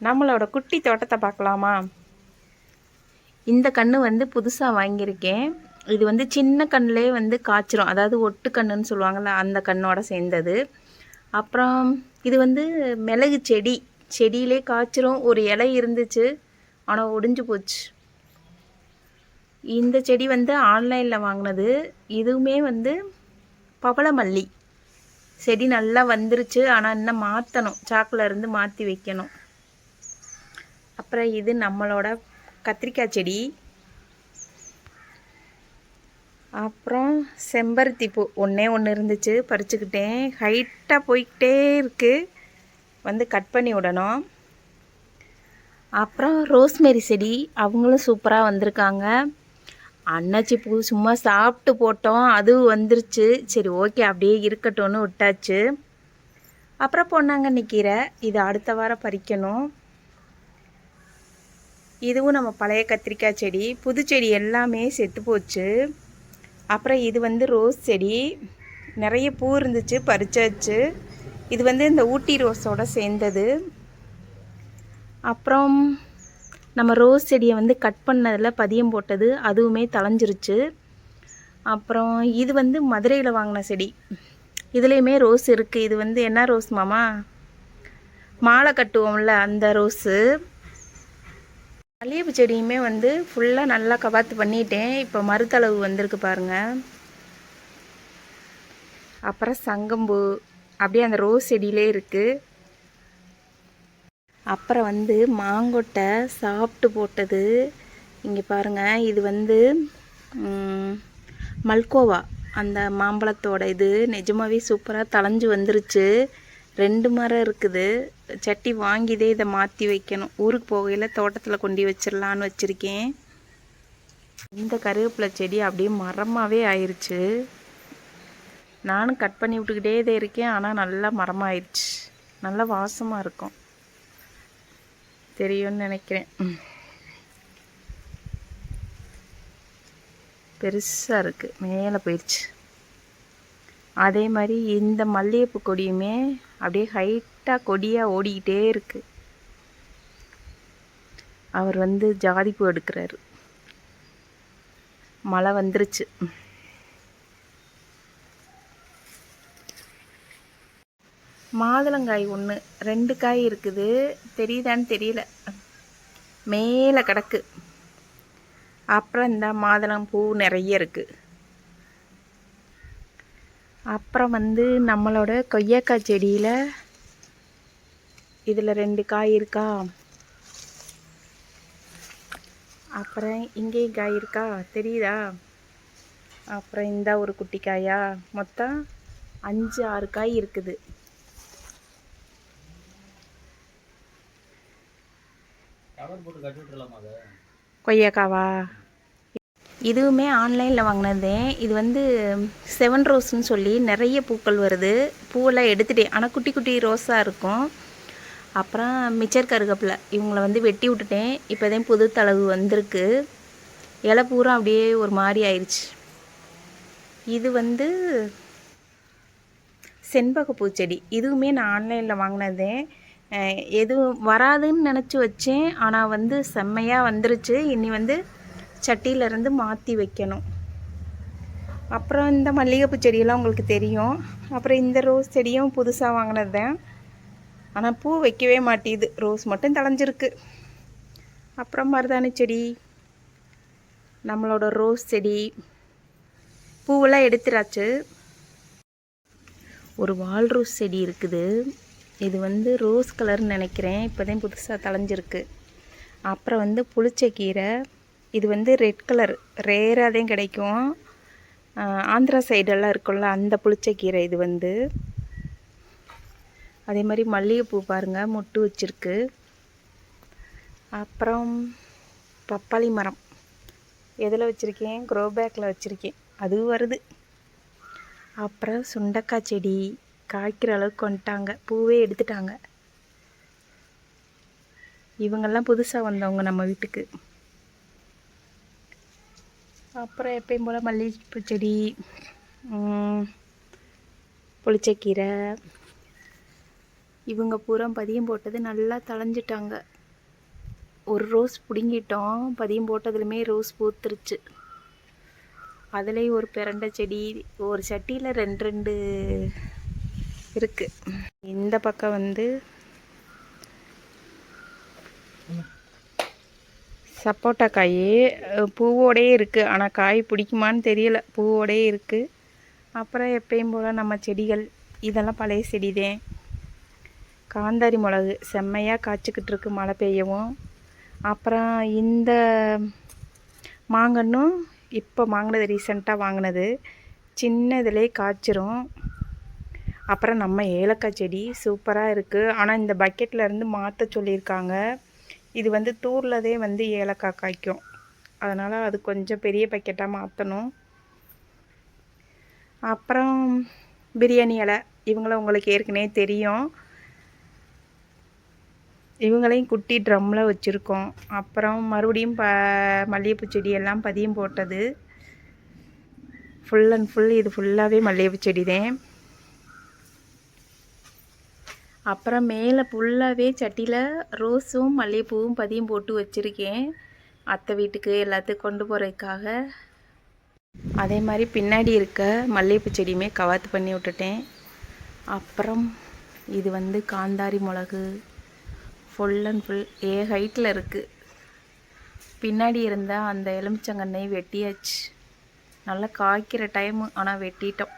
நம்மளோட குட்டி தோட்டத்தை பார்க்கலாமா? இந்த கன்று வந்து புதுசாக வாங்கியிருக்கேன். இது வந்து சின்ன கண்ணிலே வந்து காய்ச்சிரும். அதாவது ஒட்டு கண்ணுன்னு சொல்லுவாங்கள்ல அந்த கண்ணோட சேர்ந்தது. அப்புறம் இது வந்து மிளகு செடி. செடியிலே காய்ச்சிரும். ஒரு இலை இருந்துச்சு ஆனால் ஒடிஞ்சு போச்சு. இந்த செடி வந்து ஆன்லைனில் வாங்கினது. இதுவுமே வந்து பவளமல்லி. செடி நல்லா வந்துருச்சு. ஆனால் இன்னும் மாற்றணும் சாக்கில் இருந்து மாற்றி வைக்கணும். அப்புறம் இது நம்மளோட கத்திரிக்காய் செடி. அப்புறம் செம்பருத்தி பூ ஒன்றே ஒன்று இருந்துச்சு பறிச்சுக்கிட்டேன். ஹைட்டாக போய்கிட்டே இருக்குது வந்து கட் பண்ணி விடணும். அப்புறம் ரோஸ்மேரி செடி அவங்களும் சூப்பராக வந்திருக்காங்க. அன்னாச்சி பூ சும்மா சாப்பிட்டு போட்டோம் அதுவும் வந்துருச்சு. சரி ஓகே அப்படியே இருக்கட்டும்னு விட்டாச்சு. அப்புறம் பொன்னாங்கண்ணி கீரை இது அடுத்த வாரம் பறிக்கணும். இதுவும் நம்ம பழைய கத்திரிக்காய் செடி புது செடி எல்லாமே செத்து போச்சு. அப்புறம் இது வந்து ரோஸ் செடி. நிறைய பூ இருந்துச்சு பறிச்சாச்சு. இது வந்து இந்த ஊட்டி ரோஸோடு சேர்ந்தது. அப்புறம் நம்ம ரோஸ் செடியை வந்து கட் பண்ணதில் பதியம் போட்டது அதுவுமே தளைஞ்சிருச்சு அப்புறம் இது வந்து மதுரையில் வாங்கின செடி. இதுலேயுமே ரோஸ் இருக்குது இது வந்து என்ன ரோஸ் மாமா? மாலை கட்டுவோம்ல அந்த ரோஸு. மல்லிகைப்பூ செடியுமே வந்து ஃபுல்லாக நல்லா கவாத்து பண்ணிட்டேன். இப்போ மருத்தளவு வந்திருக்கு பாருங்கள் அப்புறம் சங்கம்பூ அப்படியே அந்த ரோஸ் செடியிலே இருக்குது அப்புறம் வந்து மாங்கொட்டை சாப்பிட்டு போட்டது. இங்கே பாருங்கள் இது வந்து மல்கோவா. அந்த மாம்பழத்தோட இது நிஜமாகவே சூப்பராக தளைஞ்சு வந்துருச்சு. ரெண்டு மரம் இருக்குது. சட்டி வாங்கிதே இதை மாற்றி வைக்கணும். ஊருக்கு போகையில் தோட்டத்தில் கொண்டு வச்சிடலான்னு வச்சுருக்கேன். இந்த கருவேப்பிலை செடி அப்படியே மரமாகவே ஆயிடுச்சு நானும் கட் பண்ணி விட்டுக்கிட்டே தான் இருக்கேன். ஆனால் நல்லா மரமாயிடுச்சு நல்லா வாசமாக இருக்கும். தெரியும்னு நினைக்கிறேன். பெருசாக இருக்குது மேலே போயிடுச்சு அதே மாதிரி இந்த மல்லிகைப்பூ கொடியுமே அப்படியே ஹைட்டாக கொடியாக ஓடிக்கிட்டே இருக்குது அவர் வந்து ஜாதிப்பூ எடுக்கிறாரு. மழை வந்துருச்சு. மாதுளங்காய் ஒன்று ரெண்டு காய் இருக்குது. தெரியுதான்னு தெரியல. மேலே கிடக்கு. அப்புறம் இந்த மாதுளம் பூ நிறைய இருக்குது அப்புறம் வந்து நம்மளோட கொய்யாக்காய் செடியில் இதில் ரெண்டு காய் இருக்கா? அப்புறம் இங்கேயும் காய் இருக்கா? தெரியுதா? அப்புறம் இந்த ஒரு குட்டி காயா. மொத்தம் அஞ்சு ஆறு காய் இருக்குது. கொய்யாக்காவா? இதுவுமே ஆன்லைனில் வாங்கினதேன் இது வந்து செவன் ரோஸ்ன்னு சொல்லி நிறைய பூக்கள் வருது. பூவெல்லாம் எடுத்துட்டேன். ஆனால் குட்டி குட்டி ரோஸாக இருக்கும். அப்புறம் மிச்சர் கருகப்பில். இவங்கள வந்து வெட்டி விட்டுட்டேன். இப்போ தான் புது தளவு வந்திருக்கு. இலை பூரா அப்படியே ஒரு மாதிரி ஆயிடுச்சு இது வந்து செண்பக பூச்செடி. இதுவுமே நான் ஆன்லைனில் வாங்கினதே. எதுவும் வராதுன்னு நினச்சி வச்சேன். ஆனால் வந்து செம்மையாக வந்துருச்சு. இனி வந்து சட்டியிலேருந்து மாற்றி வைக்கணும். அப்புறம் இந்த மல்லிகைப்பூ செடியெல்லாம் உங்களுக்கு தெரியும். அப்புறம் இந்த ரோஸ் செடியும் புதுசாக வாங்கினது தான் ஆனால் பூ வைக்கவே மாட்டேது. ரோஸ் மட்டும் தளைஞ்சிருக்கு அப்புறம் மருதாணி செடி நம்மளோட ரோஸ் செடி பூவெல்லாம் எடுத்துராச்சு. ஒரு வால்ரோஸ் செடி இருக்குது. இது வந்து ரோஸ் கலர்னு நினைக்கிறேன். இப்போ தான் புதுசாக தளைஞ்சிருக்கு அப்புறம் வந்து புளிச்ச கீரை இது வந்து ரெட் கலர் ரேராக தான் கிடைக்கும். ஆந்திரா சைடெல்லாம் இருக்கும்ல அந்த புளிச்சக்கீரை இது வந்து. அதே மாதிரி மல்லிகைப்பூ பாருங்கள் மொட்டு வச்சுருக்கு. அப்புறம் பப்பாளி மரம். எதில் வச்சுருக்கேன்? க்ரோ பேக்கில் வச்சுருக்கேன். அதுவும் வருது. அப்புறம் சுண்டக்காய் செடி காய்க்கிற அளவுக்கு வந்துட்டாங்க. பூவே எடுத்துட்டாங்க. இவங்கெல்லாம் புதுசாக வந்தவங்க நம்ம வீட்டுக்கு. அப்புறம் எப்பயும் போல் மல்லிகைப்பூ செடி புளிச்சக்கீரை. இவங்க பூரா பதியம் போட்டது நல்லா தளைஞ்சிட்டாங்க ஒரு ரோஸ் பிடுங்கிட்டோம். பதியம் போட்டதுலையுமே ரோஸ் பூத்துருச்சு. அதுலேயும் ஒரு பிரண்டை செடி ஒரு சட்டியில் ரெண்டு ரெண்டு இருக்குது இந்த பக்கம் வந்து சப்போட்டா காய் அஹ் பூவோடயே இருக்குது ஆனால் காய் பிடிக்குமான்னு தெரியல. பூவோடே இருக்குது அப்புறம் எப்பயும் போல் நம்ம செடிகள் இதெல்லாம் பழைய செடிதேன் காந்தாரி மிளகு செம்மையாக காய்ச்சிக்கிட்டு இருக்கு மழை பெய்யவும். அப்புறம் இந்த மாங்கன்னும் இப்போ வாங்கினது ரீசெண்டாக வாங்கினது. சின்ன இதிலே காய்ச்சிரும். அப்புறம் நம்ம ஏலக்காய் செடி சூப்பராக இருக்குது ஆனால் இந்த பக்கெட்டில் இருந்து மாற்ற சொல்லியிருக்காங்க. இது வந்து தூர்லதே வந்து ஏலக்காய் காய்க்கும். அதனால் அது கொஞ்சம் பெரிய பக்கெட்டாக மாற்றணும் அப்புறம் பிரியாணி இலை இவங்கள உங்களுக்கு ஏற்கனவே தெரியும். இவங்களையும் குட்டி ட்ரம்மில் வச்சுருக்கோம். அப்புறம் மறுபடியும் ப மல்லிகைப்பூ செடியெல்லாம் பதியம் போட்டது. ஃபுல் அண்ட் ஃபுல் இது ஃபுல்லாகவே மல்லிகைப்பூ செடி தான் அப்புறம் மேலே ஃபுல்லாகவே சட்டியில் ரோஸும் மல்லிகைப்பூவும் பதியம் போட்டு வச்சுருக்கேன். அத்தை வீட்டுக்கு எல்லாத்துக்கும் கொண்டு போகிறதுக்காக அதே மாதிரி பின்னாடி இருக்க மல்லிகைப்பூ செடியுமே கவாத்து பண்ணி விட்டுட்டேன். அப்புறம் இது வந்து காந்தாரி மிளகு. ஃபுல் அண்ட் ஃபுல் ஏ ஹைட்டில் இருக்குது பின்னாடி இருந்த அந்த எலுமிச்சங்கன்னை வெட்டியாச்சு. நல்லா காய்க்கிற டைமு ஆனால் வெட்டிட்டோம்.